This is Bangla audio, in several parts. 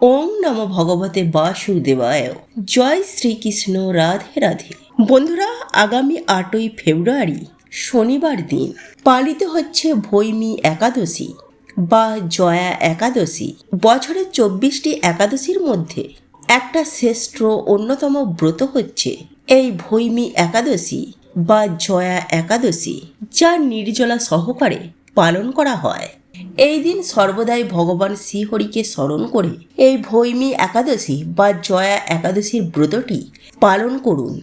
ওম নম ভগবতে বাসুদেবায়। জয় শ্রীকৃষ্ণ, রাধে রাধে। বন্ধুরা, আগামী আটই ফেব্রুয়ারি শনিবার দিন পালিত হচ্ছে ভৈমী একাদশী বা জয়া একাদশী। বছরের চব্বিশটি একাদশীর মধ্যে একটা শ্রেষ্ঠ অন্যতম ব্রত হচ্ছে এই ভৈমী একাদশী বা জয়া একাদশী, যা নির্জলা সহকারে পালন করা হয়। এই দিন সর্বদাই ভগবান শ্রীহরিকে স্মরণ করে এই ভৈমী একাদশী বা জয়া একাদশীর ব্রতটি পালন করুন।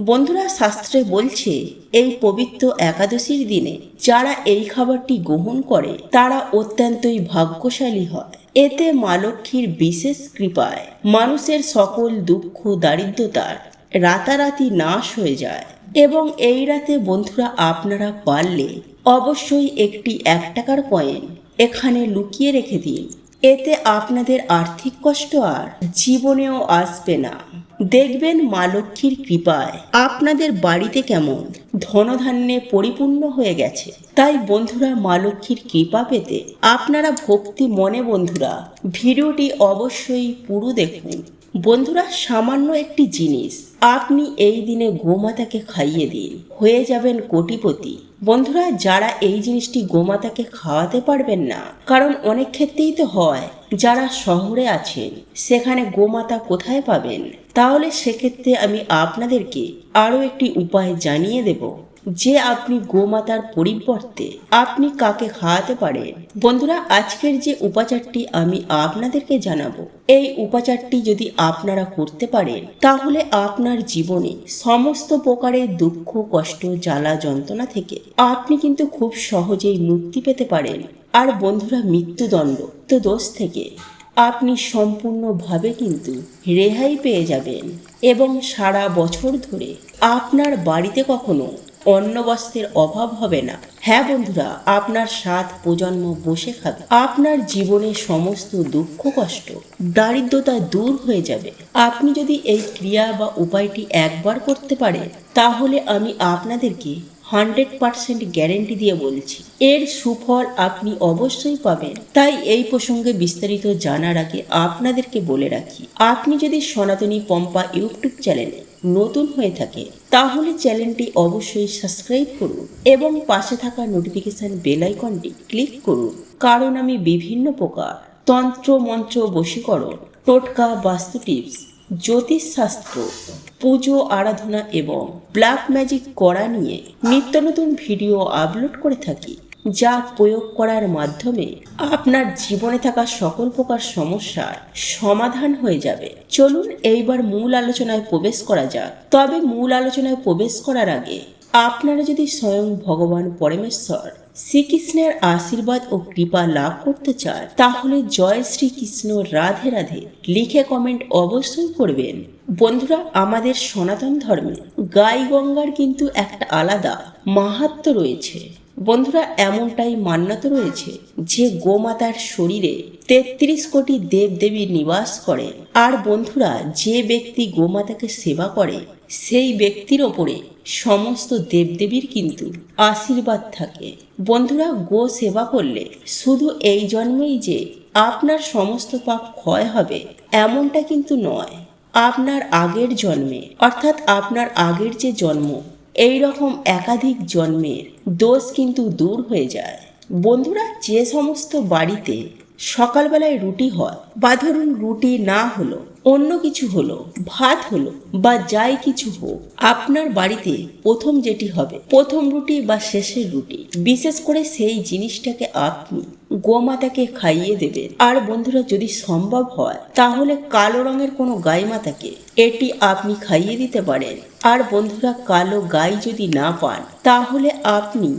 বন্ধুরা, শাস্ত্রে বলছে, এই পবিত্র একাদশীর দিনে যারা এই খাবারটি গ্রহণ করে, তারা অত্যন্তই ভাগ্যশালী হয়। এতে মা লক্ষ্মীর বিশেষ কৃপায়, মানুষের সকল দুঃখ, দারিদ্রতার রাতারাতি নাশ হয়ে যায়। এবং এই রাতে বন্ধুরা আপনারা পারলে অবশ্যই একটি এক টাকার কয়েন এখানে লুকিয়ে রেখে দিন। এতে আপনাদের আর্থিক কষ্ট আর জীবনেও আসবে না। দেখবেন মা লক্ষ্মীর কৃপায় আপনাদের বাড়িতে কেমন ধনধান্যে পরিপূর্ণ হয়ে গেছে। তাই বন্ধুরা মা লক্ষ্মীর কৃপা পেতে আপনারা ভক্তি মনে বন্ধুরা ভিডিওটি অবশ্যই পুরো দেখুন। বন্ধুরা, সামান্য একটি জিনিস। আপনি এই দিনে গোমাতাকে খাইয়ে দিন। হয়ে যাবেন কোটিপতি। বন্ধুরা, যারা এই জিনিসটি গোমাতাকে খাওয়াতে পারবেন না, কারণ অনেক ক্ষেত্রেই তো হয়, যারা শহরে আছেন, সেখানে গোমাতা কোথায় পাবেন? তাহলে সেক্ষেত্রে আমি আপনাদেরকে আরও একটি উপায় জানিয়ে দেব। যে আপনি গোমাতার পরিবর্তে আপনি কাকে খাওয়াতে পারেন। বন্ধুরা, আজকের যে উপাচারটি আমি আপনাদেরকে জানাব, এই উপাচারটি যদি আপনারা করতে পারেন, তাহলে আপনার জীবনে সমস্ত প্রকারের দুঃখ, কষ্ট, জ্বালা, যন্ত্রণা থেকে আপনি কিন্তু খুব সহজেই মুক্তি পেতে পারেন। আর বন্ধুরা, মৃত্যুদণ্ড তো দোষ থেকে আপনি সম্পূর্ণভাবে কিন্তু রেহাই পেয়ে যাবেন। এবং সারা বছর ধরে আপনার বাড়িতে কখনো অন্ন বস্ত্রের অভাব হবে না। হ্যাঁ বন্ধুরা, আপনার সাত প্রজন্ম বসে খাবে। আপনার জীবনে সমস্ত দুঃখ কষ্ট, দারিদ্রতা দূর হয়ে যাবে। আপনি যদি এই ক্রিয়া বা উপায়টি একবার করতে পারেন তাহলে আমি আপনাদেরকে হান্ড্রেড পার্সেন্ট গ্যারেন্টি দিয়ে বলছি, এর সুফল আপনি অবশ্যই পাবেন। তাই এই প্রসঙ্গে বিস্তারিত জানার আগে আপনাদেরকে বলে রাখি, আপনি যদি সনাতনী পম্পা ইউটিউব চ্যানেলে নতুন হয়ে থাকে, তাহলে চ্যানেলটি অবশ্যই সাবস্ক্রাইব করুন এবং পাশে থাকা নোটিফিকেশান বেল আইকনটি ক্লিক করুন। কারণ আমি বিভিন্ন প্রকার তন্ত্র, মন্ত্র, বশীকরণ, টোটকা, বাস্তু টিপস জ্যোতিষশাস্ত্র পুজো, আরাধনা এবং ব্ল্যাক ম্যাজিক করা নিয়ে নিত্য নতুন ভিডিও আপলোড করে থাকি। যা প্রয়োগ করার মাধ্যমে আপনার জীবনে থাকা সকল প্রকার সমস্যার সমাধান হয়ে যাবে। চলুন এইবার মূল আলোচনায় প্রবেশ করা যাক। তবে মূল আলোচনায় প্রবেশ করার আগে আপনারা যদি স্বয়ং ভগবান পরমেশ্বর শ্রীকৃষ্ণের আশীর্বাদ ও কৃপা লাভ করতে চান, তাহলে জয় শ্রীকৃষ্ণ রাধে রাধে লিখে কমেন্ট অবশ্যই করবেন। বন্ধুরা, আমাদের সনাতন ধর্মে গাই গঙ্গার কিন্তু একটা আলাদা মাহাত্ম রয়েছে। বন্ধুরা, এমনটাই মান্যত রয়েছে যে গোমাতার শরীরে তেত্রিশ কোটি দেবদেবী নিবাস করে। আর বন্ধুরা, যে ব্যক্তি গোমাতাকে সেবা করে, সেই ব্যক্তির ওপরে সমস্ত দেবদেবীর কিন্তু আশীর্বাদ থাকে। বন্ধুরা, গো সেবা করলে শুধু এই জন্মেই যে আপনার সমস্ত পাপ ক্ষয় হবে, এমনটা কিন্তু নয়। আপনার আগের জন্মে, অর্থাৎ আপনার আগের যে জন্ম এই রকম একাধিক জন্মের দোষ কিন্তু দূর হয়ে যায়। বন্ধুরা, যে সমস্ত বাড়িতে সকালবেলায় রুটি হয়, বা ধরুন রুটি না হলো, অন্য কিছু হলো, ভাত হলো, বা যাই কিছু হোক, আপনার বাড়িতে প্রথম যেটি হবে, প্রথম রুটি বা শেষের রুটি। বিশেষ করে সেই জিনিসটাকে আপনি গোমাতাকে খাইয়ে দেবেন। আর বন্ধুরা, যদি সম্ভব হয়, তাহলে কালো রঙের কোনো গাই মাতাকে এটি আপনি খাইয়ে দিতে পারেন। আর বন্ধুরা কালো গাই যদি না পান, তাহলে আপনি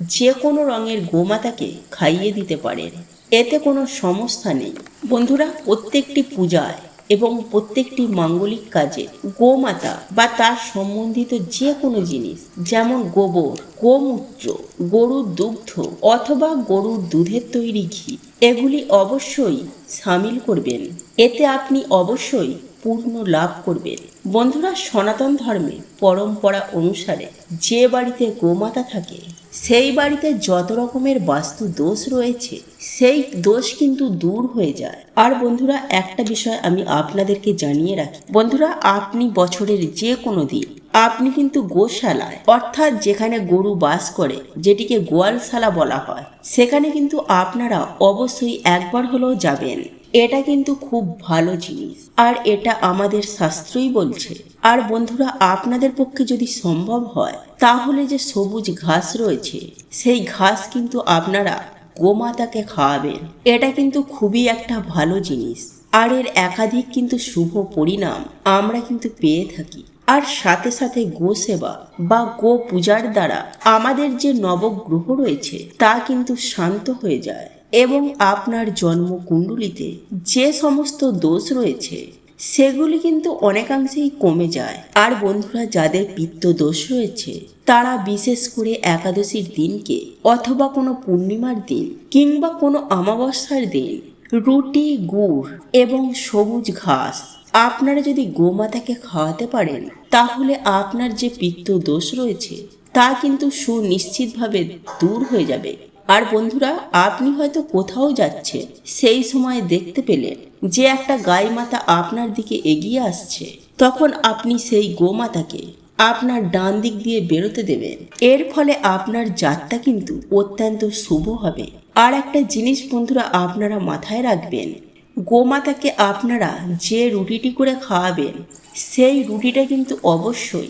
যে কোনো রঙের গোমাতাকে খাইয়ে দিতে পারেন। এতে কোনো সমস্যা নেই। বন্ধুরা, প্রত্যেকটি পূজায় এবং প্রত্যেকটি মাঙ্গলিক কাজে গোমাতা বা তার সম্বন্ধিত যে কোনো জিনিস, যেমন গোবর, গোমূত্র, গরুর দুগ্ধ অথবা গরুর দুধের তৈরি ঘি, এগুলি অবশ্যই সামিল করবেন। এতে আপনি অবশ্যই পূর্ণ লাভ করবেন। বন্ধুরা, সনাতন ধর্মে পরম্পরা অনুসারে যে বাড়িতে গোমাতা থাকে, সেই বাড়িতে যত রকমের বাস্তু দোষ রয়েছে, সেই দোষ কিন্তু দূর হয়ে যায়। আর বন্ধুরা, একটা বিষয় আমি আপনাদেরকে জানিয়ে রাখি। বন্ধুরা, আপনি বছরের যে কোনো দিন আপনি কিন্তু গোশালায়, অর্থাৎ যেখানে গরু বাস করে, যেটিকে গোয়ালশালা বলা হয়, সেখানে কিন্তু আপনারা অবশ্যই একবার হলেও যাবেন। এটা কিন্তু খুব ভালো জিনিস। আর এটা আমাদের শাস্ত্রই বলছে। আর বন্ধুরা, আপনাদের পক্ষে যদি সম্ভব হয়, তাহলে যে সবুজ ঘাস রয়েছে, সেই ঘাস কিন্তু আপনারা গোমাতাকে খাওয়াবেন। এটা কিন্তু খুবই একটা ভালো জিনিস। আর এর একাধিক কিন্তু শুভ পরিণাম আমরা কিন্তু পেয়ে থাকি। আর সাথে সাথে গো সেবা বা গো পূজার দ্বারা আমাদের যে নবগ্রহ রয়েছে, তা কিন্তু শান্ত হয়ে যায়। এবং আপনার জন্মকুণ্ডলিতে যে সমস্ত দোষ রয়েছে, সেগুলি কিন্তু অনেকাংশেই কমে যায়। আর বন্ধুরা, যাদের পিত্ত দোষ রয়েছে, তারা বিশেষ করে একাদশীর দিনকে অথবা কোনো পূর্ণিমার দিন কিংবা কোনো অমাবস্যার দিন, রুটি, গুড় এবং সবুজ ঘাস আপনারা যদি গোমাতাকে খাওয়াতে পারেন, তাহলে আপনার যে পিত্ত দোষ রয়েছে, তা কিন্তু সুনিশ্চিতভাবে দূর হয়ে যাবে। আর বন্ধুরা, আপনি হয়তো কোথাও যাচ্ছেন সেই সময় দেখতে পেলেন যে একটা গাই মাতা আপনার দিকে এগিয়ে আসছে। তখন আপনি সেই গোমাতাকে আপনার ডান দিক দিয়ে বেরোতে দেবেন। এর ফলে আপনার যাত্রা কিন্তু অত্যন্ত শুভ হবে। আর একটা জিনিস বন্ধুরা, আপনারা মাথায় রাখবেন, গোমাতাকে আপনারা যে রুটিটি করে খাওয়াবেন, সেই রুটিটা কিন্তু অবশ্যই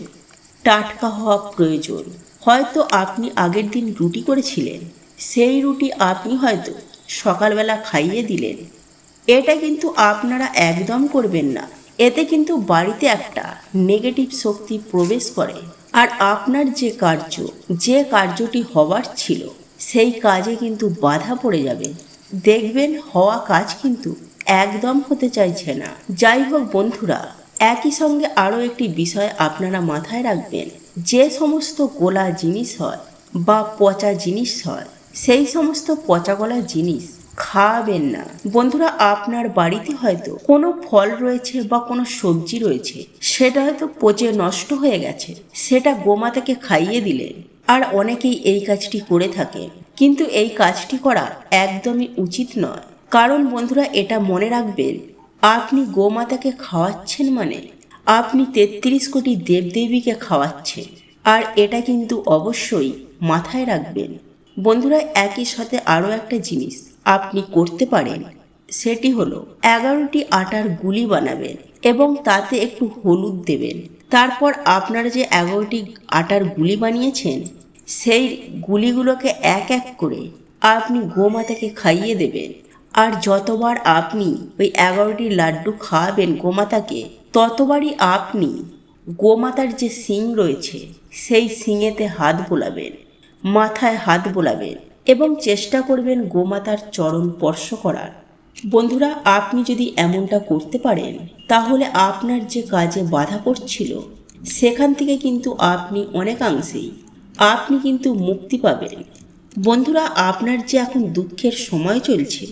টাটকা হওয়া প্রয়োজন। হয়তো আপনি আগের দিন রুটি করেছিলেন সেই রুটি আপনি হয়তো সকালবেলা খাইয়ে দিলেন। এটা কিন্তু আপনারা একদম করবেন না। এতে কিন্তু বাড়িতে একটা নেগেটিভ শক্তি প্রবেশ করে। আর আপনার যে কার্য, যে কার্যটি হবার ছিল, সেই কাজে কিন্তু বাধা পড়ে যাবে। দেখবেন হওয়া কাজ কিন্তু একদম হতে চাইছে না। যাই হোক বন্ধুরা, একই সঙ্গে আরও একটি বিষয় আপনারা মাথায় রাখবেন। যে সমস্ত গোলা জিনিস হয় বা পচা জিনিস হয় সেই সমস্ত পচা গলা জিনিস খাওয়াবেন না। বন্ধুরা, আপনার বাড়িতে হয়তো কোনো ফল রয়েছে বা কোনো সবজি রয়েছে, সেটা হয়তো পচে নষ্ট হয়ে গেছে, সেটা গোমাতাকে খাইয়ে দিলেন। আর অনেকেই এই কাজটি করে থাকেন কিন্তু এই কাজটি করা একদমই উচিত নয়। কারণ বন্ধুরা, এটা মনে রাখবেন, আপনি গোমাতাকে খাওয়াচ্ছেন মানে আপনি তেত্রিশ কোটি দেবদেবীকে খাওয়াচ্ছেন। আর এটা কিন্তু অবশ্যই মাথায় রাখবেন। বন্ধুরা, একই সাথে আরও একটা জিনিস আপনি করতে পারেন। সেটি হলো এগারোটি আটার গুলি বানাবেন এবং তাতে একটু হলুদ দেবেন। তারপর আপনারা যে এগারোটি আটার গুলি বানিয়েছেন, সেই গুলিগুলোকে এক এক করে আপনি গোমাতাকে খাইয়ে দেবেন। আর যতবার আপনি ওই এগারোটি লাড্ডু খাওয়াবেন গোমাতাকে ততবারই আপনি গোমাতার যে শিং রয়েছে, সেই শিঙেতে হাত বোলাবেন। মাথায় হাত বোলাবেন এবং চেষ্টা করবেন গোমাতার চরণ স্পর্শ করার। বন্ধুরা, আপনি যদি এমনটা করতে পারেন, তাহলে আপনার যে কাজে বাধা পড়ছিল, সেখান থেকে কিন্তু আপনি অনেকাংশেই, আপনি কিন্তু মুক্তি পাবেন। বন্ধুরা, আপনার যে এখন দুঃখের সময় চলছে,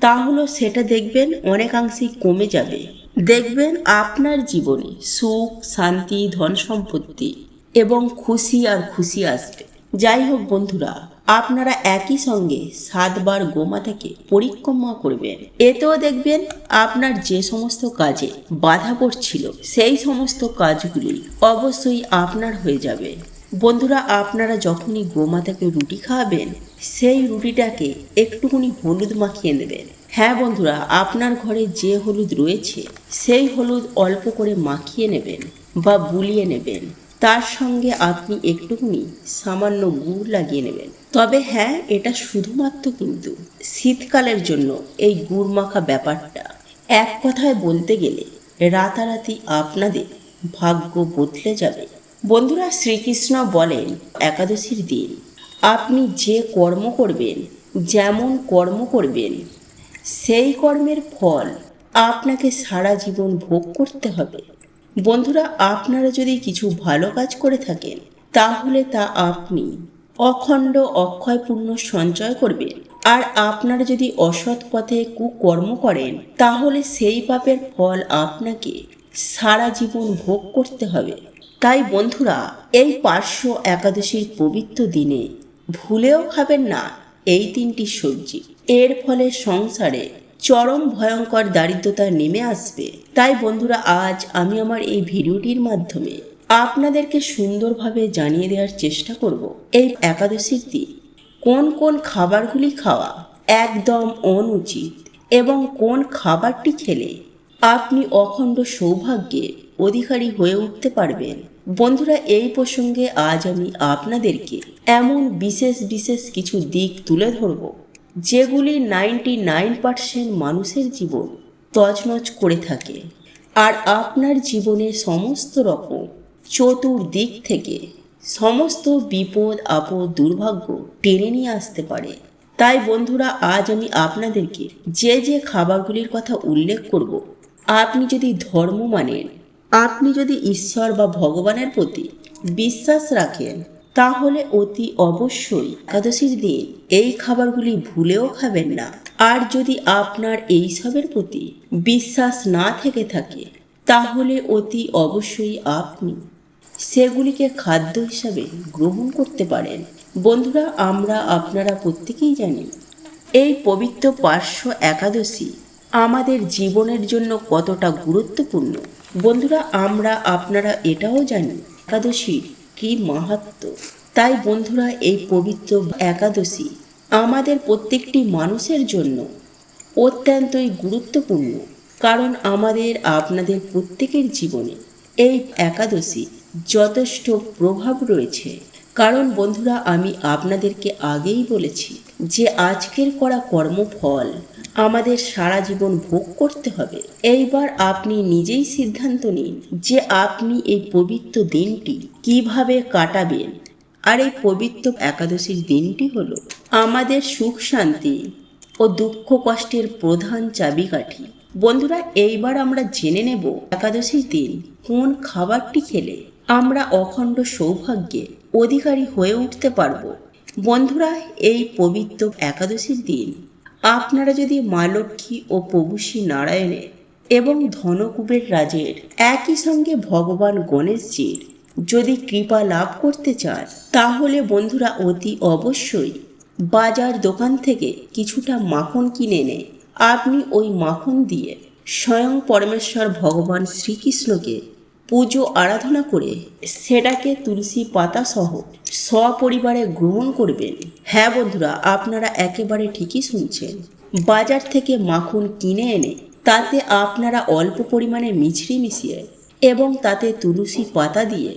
তা হলো সেটা দেখবেন অনেকাংশেই কমে যাবে। দেখবেন আপনার জীবনে সুখ, শান্তি ধন সম্পত্তি এবং খুশি আর খুশি আসবে। যাই হোক বন্ধুরা, আপনারা একই সঙ্গে সাতবার গোমাতাকে পরিক্রমা করবেন। এতেও দেখবেন আপনার যে সমস্ত কাজে বাধা পড়ছিল, সেই সমস্ত কাজগুলি অবশ্যই আপনার হয়ে যাবে। বন্ধুরা, আপনারা যখনই গোমাতাকে রুটি খাওয়াবেন সেই রুটিটাকে একটুখানি হলুদ মাখিয়ে নেবেন। হ্যাঁ বন্ধুরা, আপনার ঘরে যে হলুদ রয়েছে, সেই হলুদ অল্প করে মাখিয়ে নেবেন বা বুলিয়ে নেবেন। তার সঙ্গে আপনি একটুখানি সামান্য গুড় লাগিয়ে নেবেন। তবে হ্যাঁ এটা শুধুমাত্র কিন্তু শীতকালের জন্য এই গুড় মাখা ব্যাপারটা। এক কথায় বলতে গেলে রাতারাতি আপনাদের ভাগ্য বদলে যাবে। বন্ধুরা, শ্রীকৃষ্ণ বলেন, একাদশীর দিন আপনি যে কর্ম করবেন, যেমন কর্ম করবেন, সেই কর্মের ফল আপনাকে সারা জীবন ভোগ করতে হবে। বন্ধুরা, আপনারা যদি কিছু ভালো কাজ করে থাকেন, তাহলে তা আপনি অখণ্ড অক্ষয়পূর্ণ সঞ্চয় করবেন। আর আপনারা যদি অসৎ পথে কুকর্ম করেন, তাহলে সেই পাপের ফল আপনাকে সারা জীবন ভোগ করতে হবে। তাই বন্ধুরা, এই পার্শ্ব একাদশীর পবিত্র দিনে ভুলেও খাবেন না এই তিনটি সবজি। এর ফলে সংসারে চরম ভয়ঙ্কর দারিদ্রতা নেমে আসবে। তাই বন্ধুরা, আজ আমি আমার এই ভিডিওটির মাধ্যমে আপনাদেরকে সুন্দরভাবে জানিয়ে দেওয়ার চেষ্টা করব। এই একাদশীর দিন, কোন কোন খাবারগুলি খাওয়া একদম অনুচিত এবং কোন খাবারটি খেলে আপনি অখণ্ড সৌভাগ্যের অধিকারী হয়ে উঠতে পারবেন। বন্ধুরা, এই প্রসঙ্গে আজ আমি আপনাদেরকে এমন বিশেষ বিশেষ কিছু দিক তুলে ধরব যেগুলি নাইনটি নাইন পার্সেন্ট মানুষের জীবন তছনছ করে থাকে। আর আপনার জীবনের সমস্ত রকম চতুর্দিক থেকে সমস্ত বিপদ, আপদ, দুর্ভাগ্য টেনে নিয়ে আসতে পারে। তাই বন্ধুরা, আজ আমি আপনাদেরকে যে যে খাবারগুলির কথা উল্লেখ করব, আপনি যদি ধর্ম মানেন, আপনি যদি ঈশ্বর বা ভগবানের প্রতি বিশ্বাস রাখেন তাহলে অতি অবশ্যই একাদশীর দিন এই খাবারগুলি ভুলেও খাবেন না। আর যদি আপনার এইসবের প্রতি বিশ্বাস না থেকে থাকে, তাহলে অতি অবশ্যই আপনি সেগুলিকে খাদ্য হিসাবে গ্রহণ করতে পারেন। বন্ধুরা, আমরা আপনারা প্রত্যেকেই জানি, এই পবিত্র পার্শ্ব একাদশী আমাদের জীবনের জন্য কতটা গুরুত্বপূর্ণ। বন্ধুরা, আমরা আপনারা এটাও জানি, একাদশীর কি মাহাত্ম? তাই বন্ধুরা, এই পবিত্র একাদশী আমাদের প্রত্যেকটি মানুষের জন্য অত্যন্তই গুরুত্বপূর্ণ, কারণ আমাদের, আপনাদের প্রত্যেকের জীবনে এই একাদশী যথেষ্ট প্রভাব রয়েছে। কারণ বন্ধুরা, আমি আপনাদেরকে আগেই বলেছি যে আজকের করা কর্মফল আমাদের সারা জীবন ভোগ করতে হবে। এইবার আপনি নিজেই সিদ্ধান্ত নিন যে আপনি এই পবিত্র দিনটি কীভাবে কাটাবেন। আর এই পবিত্র একাদশীর দিনটি হলো আমাদের সুখ, শান্তি ও দুঃখ কষ্টের প্রধান চাবিকাঠি। বন্ধুরা, এইবার আমরা জেনে নেব একাদশীর দিন কোন খাবারটি খেলে আমরা অখণ্ড সৌভাগ্যে অধিকারী হয়ে উঠতে পারব। বন্ধুরা, এই পবিত্র একাদশীর দিন আপনারা যদি মা লক্ষ্মী ও প্রভু শ্রী নারায়ণের এবং ধনকুবের রাজের একই সঙ্গে ভগবান গণেশজির যদি কৃপা লাভ করতে চান, তাহলে বন্ধুরা অতি অবশ্যই বাজার দোকান থেকে কিছুটা মাখন কিনে এনে আপনি ওই মাখন দিয়ে স্বয়ং পরমেশ্বর ভগবান শ্রীকৃষ্ণকে পুজো আরাধনা করে সেটাকে তুলসী পাতা সহ সপরিবারে গ্রহণ করবেন। হ্যাঁ বন্ধুরা, আপনারা একেবারে ঠিকই শুনছেন। বাজার থেকে মাখন কিনে এনে তাতে আপনারা অল্প পরিমাণে মিছরি মিশিয়ে এবং তাতে তুলসী পাতা দিয়ে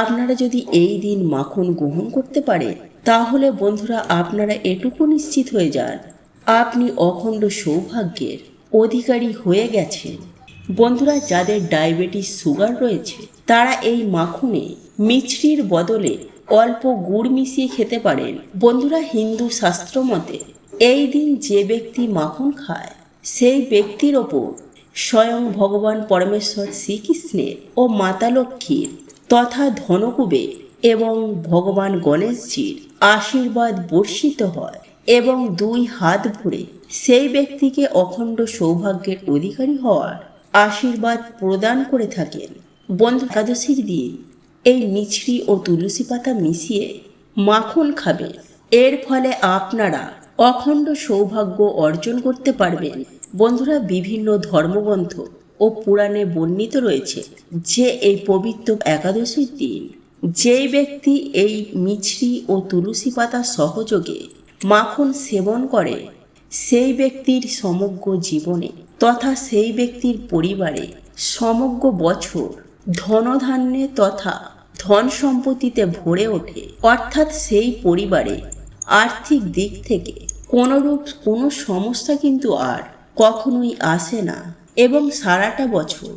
আপনারা যদি এই দিন মাখন গ্রহণ করতে পারে তাহলে বন্ধুরা আপনারা এটুকু নিশ্চিত হয়ে যান, আপনি অখণ্ড সৌভাগ্যের অধিকারী হয়ে গেছেন। বন্ধুরা, যাদের ডায়াবেটিস সুগার রয়েছে, তারা এই মাখনে মিছরির বদলে অল্প গুড় মিশিয়ে খেতে পারেন। বন্ধুরা, হিন্দু শাস্ত্র মতে, এই দিন যে ব্যক্তি মাখন খায়, সেই ব্যক্তির ওপর স্বয়ং ভগবান পরমেশ্বর শ্রীকৃষ্ণের ও মাতা লক্ষ্মীর তথা ধনকুবের এবং ভগবান গণেশজির আশীর্বাদ বর্ষিত হয় এবং দুই হাত ভরে সেই ব্যক্তিকে অখণ্ড সৌভাগ্যের অধিকারী হওয়ার আশীর্বাদ প্রদান করে থাকেন। বন্ধু একাদশীর দিন এই মিছরি ও তুলসী পাতা মিশিয়ে মাখন খাবেন। এর ফলে আপনারা অখণ্ড সৌভাগ্য অর্জন করতে পারবেন। বন্ধুরা, বিভিন্ন ধর্মগ্রন্থ ও পুরাণে বর্ণিত রয়েছে যে এই পবিত্র একাদশীর দিন যেই ব্যক্তি এই মিছরি ও তুলসী পাতা সহযোগে মাখন সেবন করে, সেই ব্যক্তির সমগ্র জীবনে তথা সেই ব্যক্তির পরিবারে সমগ্র বছর ধনধান্যে তথা ধন সম্পত্তিতে ভরে ওঠে। অর্থাৎ সেই পরিবারে আর্থিক দিক থেকে কোনোরূপ কোনো সমস্যা কিন্তু আর কখনোই আসে না এবং সারাটা বছর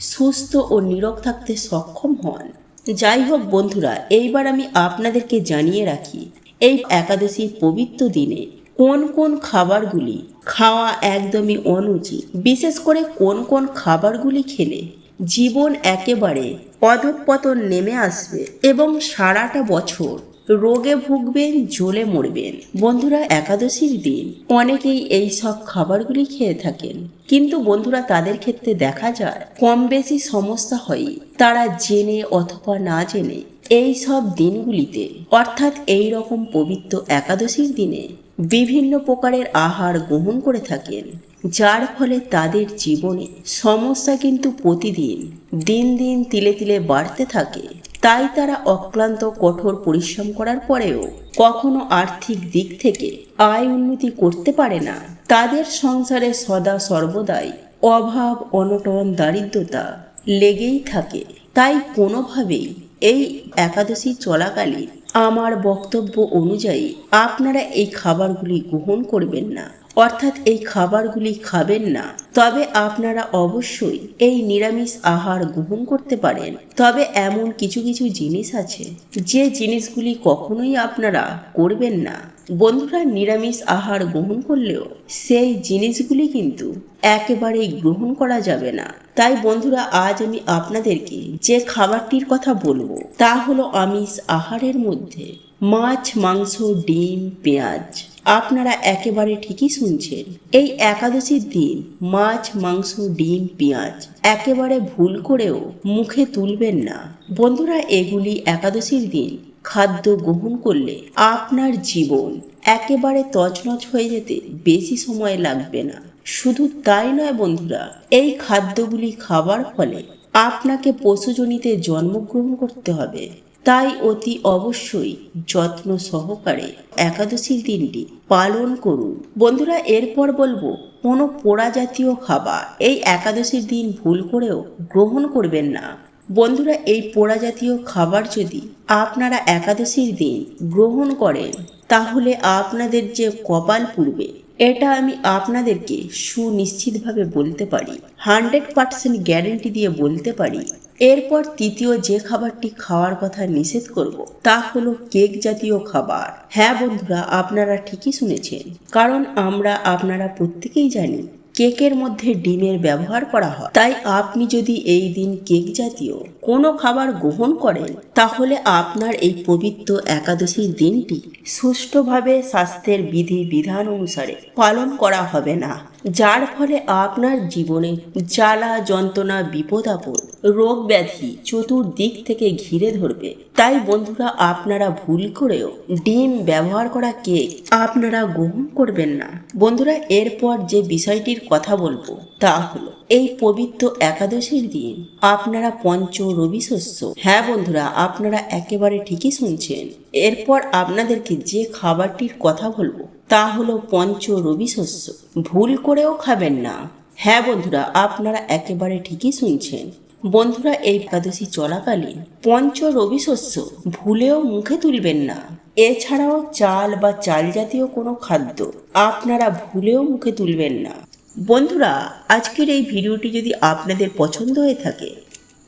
সুস্থ ও নীরব থাকতে সক্ষম হন। যাই হোক বন্ধুরা, এইবার আমি আপনাদেরকে জানিয়ে রাখি, এই একাদশীর পবিত্র দিনে কোন কোন খাবারগুলি খাওয়া একদমই অনুচিত। বিশেষ করে কোন কোন খাবারগুলি খেলে জীবন একেবারে অধঃপতন নেমে আসবে এবং সারাটা বছর রোগে ভুগবেন, জ্বলে মরবেন। বন্ধুরা, একাদশীর দিন অনেকেই এই সব খাবারগুলি খেয়ে থাকেন। কিন্তু বন্ধুরা, তাদের ক্ষেত্রে দেখা যায় কম বেশি সমস্যা হয় তারা জেনে অথবা না জেনে এই সব দিনগুলিতে, অর্থাৎ এই রকম পবিত্র একাদশীর দিনে বিভিন্ন প্রকারের আহার গ্রহণ করে থাকেন, যার ফলে তাদের জীবনে সমস্যা কিন্তু প্রতিদিন, দিন দিন তিলে তিলে বাড়তে থাকে। তাই তারা অক্লান্ত, কঠোর পরিশ্রম করার পরেও কখনো আর্থিক দিক থেকে আয় উন্নতি করতে পারে না। তাদের সংসারে সদা সর্বদাই অভাব, অনটন, দারিদ্রতা লেগেই থাকে। তাই কোনোভাবেই এই একাদশী চলাকালীন আমার বক্তব্য অনুযায়ী আপনারা এই খাবারগুলি গ্রহণ করবেন না। অর্থাৎ এই খাবারগুলি খাবেন না। তবে আপনারা অবশ্যই এই নিরামিষ আহার গ্রহণ করতে পারেন। তবে এমন কিছু কিছু জিনিস আছে, যে জিনিসগুলি কখনোই আপনারা করবেন না। বন্ধুরা, নিরামিষ আহার গ্রহণ করলেও সেই জিনিসগুলি কিন্তু একেবারেই গ্রহণ করা যাবে না। তাই বন্ধুরা, আজ আমি আপনাদেরকে যে খাবারটির কথা বলব, তা হলো আমিষ আহারের মধ্যে মাছ, মাংস, ডিম, পেঁয়াজ। আপনারা একেবারে ঠিকই শুনছেন। এই একাদশীর দিন মাছ, মাংস, ডিম, পেঁয়াজ একেবারে ভুল করেও মুখে তুলবেন না। বন্ধুরা, এগুলি একাদশীর দিন। খাদ্য গ্রহণ করলে আপনার জীবন একেবারে তছনছ হয়ে যেতে বেশি সময় লাগবে না। শুধু তাই নয় বন্ধুরা, এই খাদ্যগুলি খাবার ফলে আপনাকে পশুজনিতে জন্মগ্রহণ করতে হবে। তাই অতি অবশ্যই যত্ন সহকারে একাদশীর দিনটি পালন করুন। বন্ধুরা, এরপর বলব, কোনো পোড়া জাতীয় খাবার এই একাদশীর দিন ভুল করেও গ্রহণ করবেন না। বন্ধুরা, এই পোড়া জাতীয় খাবার যদি আপনারা একাদশীর দিন গ্রহণ করেন, তাহলে আপনাদের যে কপাল পুড়বে এটা আমি আপনাদেরকে সুনিশ্চিতভাবে বলতে পারি। হান্ড্রেড পার্সেন্ট গ্যারেন্টি দিয়ে বলতে পারি, এরপর তৃতীয় যে খাবারটি খাওয়ার কথা নিষেধ করব, তা হলো কেক জাতীয় খাবার। হ্যাঁ বন্ধুরা, আপনারা ঠিকই শুনেছেন। কারণ আমরা, আপনারা প্রত্যেকেই জানি কেকের মধ্যে ডিমের ব্যবহার করা হয়। তাই আপনি যদি এই দিন কেক জাতীয় কোনো খাবার গ্রহণ করেন, তাহলে আপনার এই পবিত্র একাদশীর দিনটি সুষ্ঠুভাবে স্বাস্থ্যের বিধি বিধান অনুসারে পালন করা হবে না। যার ফলে আপনার জীবনে জ্বালা, যন্ত্রণা, বিপদ, আপদ, রোগ ব্যাধি চতুর্দিক থেকে ঘিরে ধরবে। তাই বন্ধুরা, আপনারা ভুল করেও ডিম ব্যবহার করা কেক আপনারা গ্রহণ করবেন না। বন্ধুরা, এরপর যে বিষয়টির কথা বলব তা হলো, এই পবিত্র একাদশীর দিন আপনারা পঞ্চ রবি শস্য। হ্যাঁ বন্ধুরা, আপনারা একেবারে ঠিকই শুনছেন। এরপর আপনাদেরকে যে খাবারটির কথা বলব তা হলো পঞ্চ রবি শস্য। ভুল করেও খাবেন না। হ্যাঁ বন্ধুরা, আপনারা একেবারে ঠিকই শুনছেন। বন্ধুরা, এই একাদশী চলাকালীন পঞ্চ রবি শস্য ভুলেও মুখে তুলবেন না। এছাড়াও চাল বা চাল জাতীয় কোনো খাদ্য আপনারা ভুলেও মুখে তুলবেন না। বন্ধুরা, আজকের এই ভিডিওটি যদি আপনাদের পছন্দ হয়ে থাকে,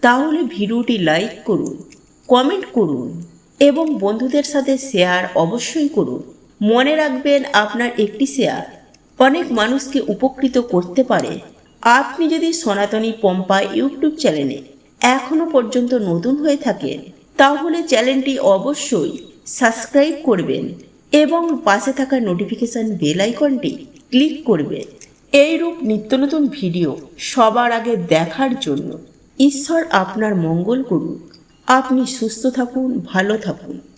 তাহলে ভিডিওটি লাইক করুন, কমেন্ট করুন এবং বন্ধুদের সাথে শেয়ার অবশ্যই করুন। মনে রাখবেন, আপনার একটি শেয়ার অনেক মানুষকে উপকৃত করতে পারে। আপনি যদি সনাতনী পম্পা ইউটিউব চ্যানেলে এখনও পর্যন্ত নতুন হয়ে থাকেন, তাহলে চ্যানেলটি অবশ্যই সাবস্ক্রাইব করবেন এবং পাশে থাকা নোটিফিকেশান বেল আইকনটি ক্লিক করবেন। এইরূপ নিত্য নতুন ভিডিও সবার আগে দেখার জন্য ঈশ্বর আপনার মঙ্গল করুন আপনি সুস্থ থাকুন, ভালো থাকুন।